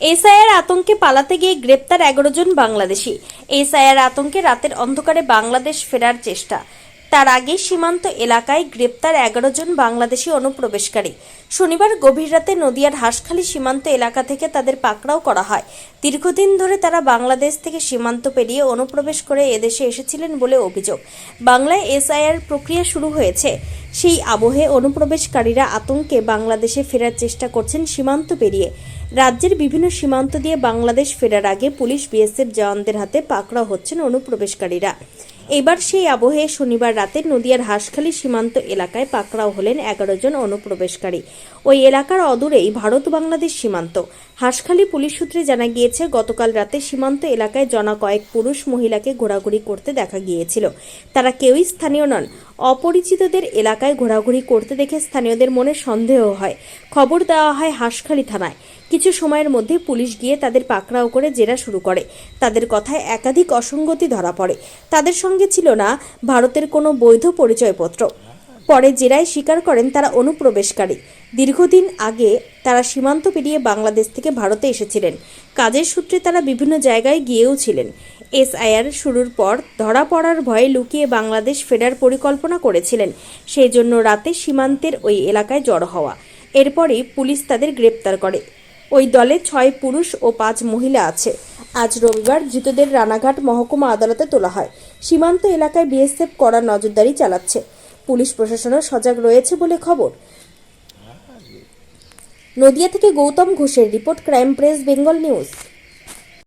SIR আতঙ্কে পালাতে গিয়ে গ্রেপ্তার এগারো জন বাংলাদেশি। এসআইআর আতঙ্কে রাতের অন্ধকারে বাংলাদেশ ফেরার চেষ্টা। তার আগে সীমান্ত এলাকায় গ্রেপ্তার এগারো জন বাংলাদেশি অনুপ্রবেশকারী। শনিবার গভীর রাতে নদিয়ার হাঁসখালী সীমান্ত এলাকা থেকে তাদের পাকড়াও করা হয়। দীর্ঘদিন ধরে তারা বাংলাদেশ থেকে সীমান্ত পেরিয়ে অনুপ্রবেশ করে এদেশে এসেছিলেন বলে অভিযোগ। বাংলায় এসআইআর প্রক্রিয়া শুরু হয়েছে। সেই আবহে অনুপ্রবেশকারীরা আতঙ্কে বাংলাদেশে ফেরার চেষ্টা করছেন সীমান্ত পেরিয়ে। রাজ্যের বিভিন্ন সীমান্ত দিয়ে বাংলাদেশ ফেরার আগে পুলিশ বিএসএফ জওয়ানদের হাতে পাকড়াও হচ্ছেন অনুপ্রবেশকারীরা। এবার সেই আবহে শনিবার রাতে নদিয়ার হাঁসখালী সীমান্ত এলাকায় পাকড়াও হলেন এগারো জন অনুপ্রবেশকারী। ওই এলাকার অদূরেই ভারত বাংলাদেশ সীমান্ত। হাঁসখালী পুলিশ সূত্রে জানা গিয়েছে, গতকাল রাতে সীমান্ত এলাকায় জনা কয়েক পুরুষ মহিলাকে ঘোরাঘুরি করতে দেখা গিয়েছিল। তারা কেউই স্থানীয় নন। অপরিচিতদের এলাকায় ঘোরাঘুরি করতে দেখে স্থানীয়দের মনে সন্দেহ হয়। খবর দেওয়া হয় হাঁসখালী থানায়। কিছু সময়ের মধ্যে পুলিশ গিয়ে তাদের পাকড়াও করে জেরা শুরু করে। তাদের কথায় একাধিক অসঙ্গতি ধরা পড়ে। তাদের সঙ্গে ছিল না ভারতের কোনো বৈধ পরিচয়পত্র। পরে জেরায় স্বীকার করেন তারা অনুপ্রবেশকারী। দীর্ঘদিন আগে তারা সীমান্ত পেরিয়ে বাংলাদেশ থেকে ভারতে এসেছিলেন। কাজের সূত্রে তারা বিভিন্ন জায়গায় গিয়েও ছিলেন। এসআইআর শুরুর পর ধরা পড়ার ভয়ে লুকিয়ে বাংলাদেশ ফেরার পরিকল্পনা করেছিলেন। সেই জন্য রাতে সীমান্তের ওই এলাকায় জড়ো হওয়া। এরপরেই পুলিশ তাদের গ্রেপ্তার করে। ওই দলে ছয় পুরুষ ও পাঁচ মহিলা আছে। আজ রবিবার ধৃতদের রানাঘাট মহকুমা আদালতে তোলা হয়। সীমান্ত এলাকায় বিএসএফ কড়া নজরদারি চালাচ্ছে। পুলিশ প্রশাসনের সজাগ রয়েছে বলে খবর। নদিয়া থেকে গৌতম ঘোষের report, crime press, Bengal news.